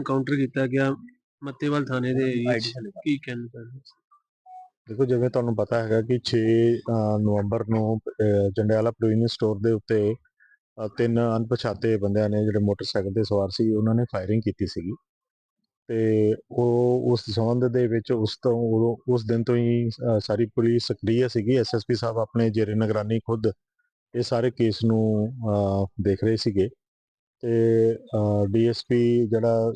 Encounter ਕੀਤਾ ਗਿਆ ਮੱਤੇਵਾਲ ਥਾਣੇ ਦੇ ਏਰੀਆ 'ਚ? ਕੀ ਕਹਿਣਾ ਚਾਹੁੰਦੇ? ਦੇਖੋ ਜਿਵੇਂ ਤੁਹਾਨੂੰ ਪਤਾ ਹੈਗਾ ਕਿ 6 ਅ, ਨਵੰਬਰ ਨੂੰ ਜੰਡਿਆਲਾ ਪ੍ਰੋਵੀਨੀਅਸ ਸਟੋਰ ਦੇ ਉੱਤੇ ਤਿੰਨ ਅਣਪਛਾਤੇ ਬੰਦਿਆਂ ਨੇ ਜਿਹੜੇ ਮੋਟਰਸਾਈਕਲ ਤੇ ਸਵਾਰ ਸੀ ਉਹਨਾਂ ਨੇ ਫਾਇਰਿੰਗ ਕੀਤੀ ਸੀਗੀ। ਤੇ ਉਹ ਉਸ ਸੰਬੰਧ ਦੇ ਵਿੱਚ ਉਸ ਤੋਂ ਉਦੋਂ ਉਸ ਦਿਨ ਤੋਂ ਹੀ ਸਾਰੀ ਪੁਲਿਸ ਸਕਰੀਏ ਸੀਗੀ। ਐਸਐਸਪੀ ਸਾਹਿਬ ਆਪਣੇ ਜੇਰੇ ਨਿਗਰਾਨੀ ਖੁਦ ਇਹ ਸਾਰੇ ਕੇਸ ਨੂੰ ਅ, ਦੇਖ ਰਹੇ ਸੀਗੇ। ਤੇ ਡੀਐਸਪੀ ਜਿਹੜਾ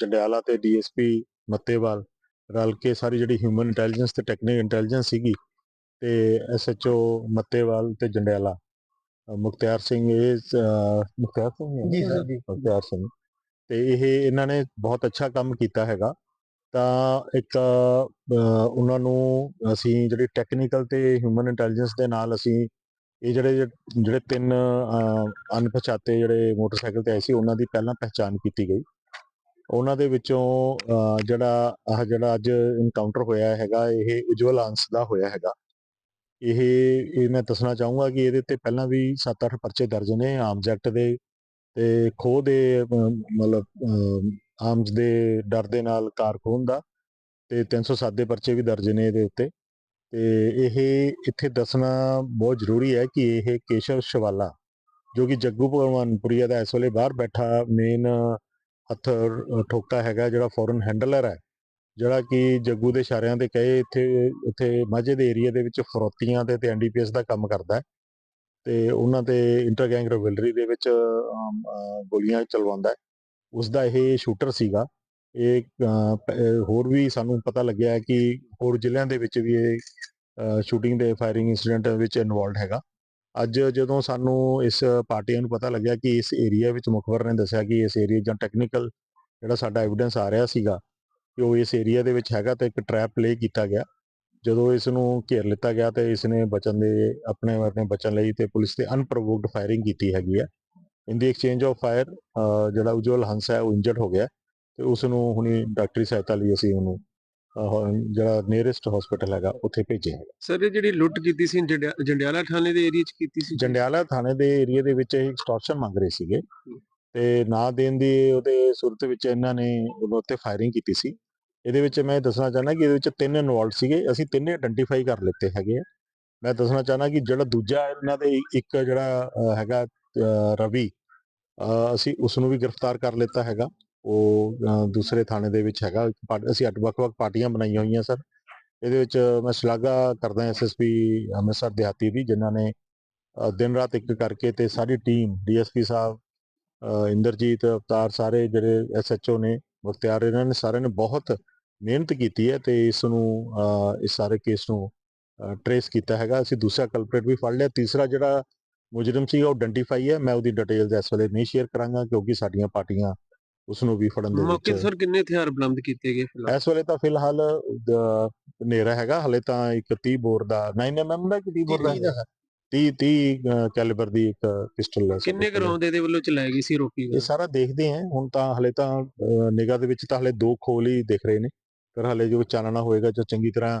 ਜੰਡਿਆਲਾ ਤੇ ਡੀਐਸਪੀ ਮੱਤੇਵਾਲ ਰਲ ਕੇ ਸਾਰੀ ਜਿਹੜੀ ਹਿਊਮਨ ਇੰਟੈਲੀਜੈਂਸ ਤੇ ਟੈਕਨੀਕਲ ਇੰਟੈਲੀਜੈਂਸ ਸੀਗੀ ਤੇ ਐਸਐਚਓ ਮੱਤੇਵਾਲ ਤੇ ਜੰਡਿਆਲਾ ਮੁਖਤਿਆਰ ਸਿੰਘ ਇਹ ਮੁਖਤਿਆਰ ਸਿੰਘ? ਜੀ ਸਰ, ਜੀ। ਮੁਖਤਿਆਰ ਸਿੰਘ ਤੇ ਇਹ ਇਹਨਾਂ ਨੇ ਬਹੁਤ ਅੱਛਾ ਕੰਮ ਕੀਤਾ ਹੈਗਾ ਤਾਂ ਇੱਕ ਉਹਨਾਂ ਨੂੰ ਅਸੀਂ ਜਿਹੜੀ ਟੈਕਨੀਕਲ ਤੇ ਹਿਊਮਨ ਇੰਟੈਲੀਜੈਂਸ ਦੇ ਨਾਲ ਅਸੀਂ ਇਹ ਜਿਹੜੇ ਜਿਹੜੇ ਤਿੰਨ ਅ, ਅਣਪਛਾਤੇ ਜਿਹੜੇ ਮੋਟਰਸਾਈਕਲ ਤੇ ਆਏ ਸੀ ਉਹਨਾਂ ਦੀ ਪਹਿਲਾਂ ਪਹਿਚਾਣ ਕੀਤੀ ਗਈ। ਉਹਨਾਂ ਦੇ ਵਿੱਚੋਂ ਜਿਹੜਾ ਆਹ ਜਿਹੜਾ ਅੱਜ ਇਨਕਾਊਂਟਰ ਹੋਇਆ ਹੈਗਾ ਇਹ ਉਜਵਲ ਅੰਸ ਦਾ ਹੋਇਆ ਹੈਗਾ। ਇਹ ਇਹ ਮੈਂ ਦੱਸਣਾ ਚਾਹੂੰਗਾ ਕਿ ਇਹਦੇ ਤੇ ਪਹਿਲਾਂ ਵੀ 7-8 ਪਰਚੇ ਦਰਜ ਨੇ ਆਮ ਜੈਕਟ ਦੇ ਤੇ ਖੋਹ ਦੇ ਮਤਲਬ ਆਰਮਸ ਦੇ ਡਰ ਦੇ ਨਾਲ ਕਾਰ ਖੋਹਣ ਦਾ ਤੇ 307 ਦੇ ਪਰਚੇ ਵੀ ਦਰਜ ਨੇ ਇਹਦੇ ਉੱਤੇ। ਤੇ ਇਹ ਇੱਥੇ ਦੱਸਣਾ ਬਹੁਤ ਜ਼ਰੂਰੀ ਹੈ ਕਿ ਇਹ ਕੇਸ਼ਵ ਸ਼ਵਾਲਾ ਜੋ ਕਿ ਜੱਗੂ ਭਗਵਾਨਪੁਰੀਆ ਦਾ ਇਸ ਵੇਲੇ ਬਾਹਰ ਬੈਠਾ ਮੇਨ ਹੱਥ ਅ, ਠੋਕਾ ਹੈਗਾ ਜਿਹੜਾ ਫੋਰਨ ਹੈਂਡਲਰ ਹੈ ਜਿਹੜਾ ਕਿ ਜੱਗੂ ਦੇ ਇਸ਼ਾਰਿਆਂ ਤੇ ਕਹੇ ਇੱਥੇ ਉੱਥੇ ਮਾਝੇ ਦੇ ਏਰੀਆ ਦੇ ਵਿੱਚ ਫਰੋਤੀਆਂ ਤੇ ਤੇ ਐਨਡੀਪੀਐਸ ਦਾ ਕੰਮ ਕਰਦਾ ਹੈ ਤੇ ਉਹਨਾਂ ਤੇ ਇੰਟਰ ਗੈਂਗ ਰਿਵਲਰੀ ਦੇ ਵਿੱਚ ਗੋਲੀਆਂ ਚਲਵਾਉਂਦਾ ਹੈ। ਉਸ ਦਾ ਇਹ ਸ਼ੂਟਰ ਸੀਗਾ ਇਹ ਹੋਰ ਵੀ ਸਾਨੂੰ ਪਤਾ ਲੱਗਿਆ ਕਿ ਹੋਰ ਜ਼ਿਲ੍ਹਿਆਂ ਦੇ ਵਿੱਚ ਵੀ ਇਹ ਸ਼ੂਟਿੰਗ ਦੇ ਫਾਇਰਿੰਗ ਇਨਸੀਡੈਂਟ ਵਿੱਚ ਇਨਵੋਲਡ ਹੈਗਾ। ਅੱਜ ਜਦੋਂ ਸਾਨੂੰ ਇਸ ਪਾਰਟੀਆਂ ਨੂੰ ਪਤਾ ਲੱਗਿਆ ਕਿ ਇਸ ਏਰੀਆ ਵਿੱਚ ਮੁਖਬਰ ਨੇ ਦੱਸਿਆ ਕਿ ਇਸ ਏਰੀਆ ਜਾਂ ਟੈਕਨੀਕਲ ਜਿਹੜਾ ਸਾਡਾ ਐਵੀਡੈਂਸ ਆ ਰਿਹਾ ਸੀਗਾ ਕਿ ਉਹ ਇਸ ਏਰੀਆ ਦੇ ਵਿੱਚ ਹੈਗਾ ਤੇ ਇੱਕ ਟਰੈਪ ਪਲੇ ਕੀਤਾ ਗਿਆ। ਜਦੋਂ ਇਸ ਨੂੰ ਘੇਰ ਲਿੱਤਾ ਗਿਆ ਤੇ ਇਸ ਨੇ ਬਚਨ ਦੇ, ਆਪਣੇ ਆਪਣੇ ਬਚਣ ਲਈ ਤੇ ਪੁਲਿਸ ਤੇ ਅਨਪ੍ਰੋਵੋਕਡ ਫਾਇਰਿੰਗ ਕੀਤੀ ਹੈਗੀ ਹੈ। In the exchange of fire ਜਿਹੜਾ ਉਜਵਲ ਹੰਸ ਹੈ, ਉਹ ਇੰਜਰਡ ਹੋ ਗਿਆ। ਤੇ ਉਸ ਨੂੰ ਹੁਣੀ ਡਾਕਟਰੀ ਸਹਾਇਤਾ ਲਈ ਅਸੀਂ ਉਹਨੂੰ ਜਿਹੜਾ ਨੀਅਰੈਸਟ ਹਸਪੀਟਲ ਹੈਗਾ ਉੱਥੇ ਭੇਜਿਆ ਸਰ ਇਹ ਜਿਹੜੀ ਲੁੱਟ ਕੀਤੀ ਸੀ ਜੰਡਿਆ- ਜੰਡਿਆਲਾ ਥਾਣੇ ਦੇ ਏਰੀਆ 'ਚ ਕੀਤੀ ਸੀ? ਜੰਡਿਆਲਾ ਥਾਣੇ ਦੇ ਏਰੀਆ ਦੇ ਵਿੱਚ ਇਹ ਐਕਸਟੋਰਸ਼ਨ ਮੰਗ ਰਹੇ ਸੀਗੇ। ਤੇ ਨਾ ਦੇਣ ਦੀ ਉਹਦੇ ਸੂਰਤ ਵਿੱਚ ਇਹਨਾਂ ਨੇ ਉਹਨਾਂ ਉੱਤੇ ਫਾਇਰਿੰਗ ਕੀਤੀ ਸੀ। ਇਹਦੇ ਵਿੱਚ ਮੈਂ ਦੱਸਣਾ ਚਾਹੁੰਦਾ ਕਿ ਇਹਦੇ ਵਿੱਚ ਤਿੰਨ ਇਨਵੋਲਡ ਸੀਗੇ। ਅਸੀਂ ਤਿੰਨੇ ਆਇਡੈਂਟੀਫਾਈ ਕਰ ਲਿੱਤੇ ਹੈਗੇ ਆ। ਮੈਂ ਦੱਸਣਾ ਚਾਹੁੰਦਾ ਕਿ ਜਿਹੜਾ ਦੂਜਾ ਇਹਨਾਂ ਦੇ ਇੱਕ ਜਿਹੜਾ ਹੈਗਾ ਰਵੀ ਅਸੀਂ ਉਸ ਨੂੰ ਵੀ ਗ੍ਰਿਫਤਾਰ ਕਰ ਲਿੱਤਾ ਹੈਗਾ। ਉਹ ਦੂਸਰੇ ਥਾਣੇ ਦੇ ਵਿੱਚ ਹੈਗਾ। ਅਸੀਂ ਅੱਡ ਵੱਖ-ਵੱਖ ਪਾਰਟੀਆਂ ਬਣਾਈਆਂ ਹੋਈਆਂ, ਸਰ। ਇਹਦੇ ਵਿੱਚ ਮੈਂ ਸ਼ਲਾਘਾ ਕਰਦਾ ਐਸਐਸਪੀ ਅੰਮ੍ਰਿਤਸਰ ਦਿਹਾਤੀ ਦੀ, ਜਿਨ੍ਹਾਂ ਨੇ ਦਿਨ ਰਾਤ ਇੱਕ ਕਰਕੇ ਤੇ ਸਾਰੀ ਟੀਮ ਡੀਐਸਪੀ ਸਾਹਿਬ ਇੰਦਰਜੀਤ, ਅਵਤਾਰ ਸਾਰੇ ਜਿਹੜੇ ਐਸਐਚਓ ਨੇ, ਮੁਖਤਿਆਰ, ਇਹਨਾਂ ਨੇ ਸਾਰਿਆਂ ਨੇ ਬਹੁਤ ਮਿਹਨਤ ਕੀਤੀ ਹੈ ਤੇ ਇਸ ਨੂੰ ਇਸ ਸਾਰੇ ਕੇਸ ਨੂੰ ਟਰੇਸ ਕੀਤਾ ਹੈਗਾ। ਅਸੀਂ ਦੂਸਰਾ ਕਲਪਰੇਟ ਵੀ ਫੜ ਲਿਆ। ਤੀਸਰਾ ਜਿਹੜਾ ਮੁਜਰਮ ਸੀ, ਉਹ ਆਇਡੈਂਟੀਫਾਈ ਹੈ। ਮੈਂ ਉਹਦੀ ਡਿਟੇਲਸ ਇਸ ਵੇਲੇ ਨਹੀਂ ਸ਼ੇਅਰ ਕਰਾਂਗਾ, ਕਿਉਂਕਿ ਸਾਡੀਆਂ ਪਾਰਟੀਆਂ ਉਸ ਨੂੰ ਵੀ ਫੜਨ ਦੇ ਮੌਕੇ ਵਿੱਚ। ਸਰ ਕਿੰਨੇ ਹਥਿਆਰ ਬਰਾਮਦ ਕੀਤੇ ਗਏ ਫਿਲਹਾਲ? ਇਸ ਵੇਲੇ ਤਾਂ ਫਿਲਹਾਲ ਹਨੇਰਾ ਹੈਗਾ ਹਲੇ ਤਾਂ ਇੱਕ 30 ਬੋਰ ਦਾ 9mm ਦਾ ਕਿ 30 ਬੋਰ ਦਾ 30 30 ਕੈਲੀਬਰ ਦੀ ਇੱਕ ਪਿਸਟਲ ਹੈ ਕਿੰਨੇ। ਗਰਾਉਂਡ ਇਹਦੇ ਵੱਲੋਂ ਚਲਾਈ ਗਈ ਸੀ ਰੋਕੀ ਇਹ ਸਾਰਾ ਦੇਖਦੇ ਆਂ ਹੁਣ ਤਾਂ ਹਲੇ ਤਾਂ ਨਿਗਾਹ ਦੇ ਵਿੱਚ ਤਾਂ ਹਲੇ ਦੋ ਖੋਲ ਹੀ ਦਿਖ ਰਹੇ ਨੇ। ਪਰ ਹਲੇ ਜੋ ਚਾਨਣਾ ਹੋਏਗਾ ਜੋ ਚੰਗੀ ਤਰ੍ਹਾਂ